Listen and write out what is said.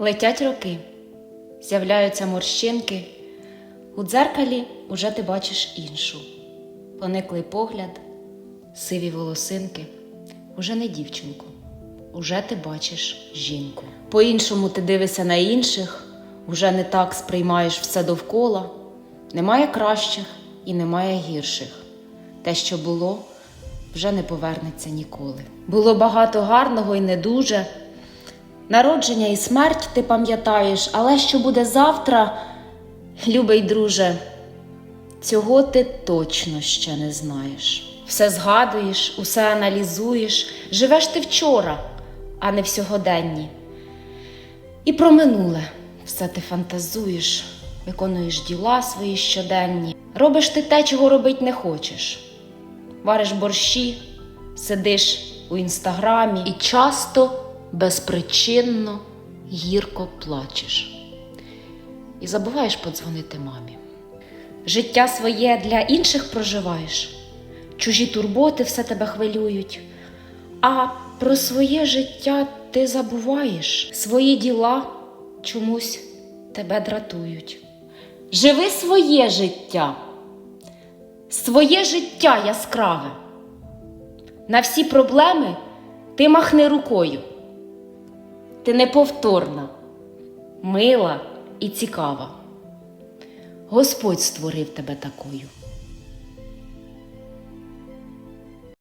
Летять роки, з'являються морщинки. У дзеркалі уже ти бачиш іншу. Пониклий погляд, сиві волосинки. Уже не дівчинку, уже ти бачиш жінку. По-іншому ти дивишся на інших, уже не так сприймаєш все довкола. Немає кращих і немає гірших. Те, що було, вже не повернеться ніколи. Було багато гарного і не дуже. Народження і смерть ти пам'ятаєш, але що буде завтра, любий друже, цього ти точно ще не знаєш. Все згадуєш, усе аналізуєш, живеш ти вчора, а не в сьогоденні. І про минуле все ти фантазуєш, виконуєш діла свої щоденні, робиш ти те, чого робить не хочеш. Вариш борщі, сидиш у інстаграмі і часто безпричинно гірко плачеш. І забуваєш подзвонити мамі. Життя своє для інших проживаєш, чужі турботи все тебе хвилюють, а про своє життя ти забуваєш, свої діла чомусь тебе дратують. Живи своє життя, своє життя яскраве. На всі проблеми ти махни рукою. Ти неповторна, мила і цікава. Господь створив тебе такою.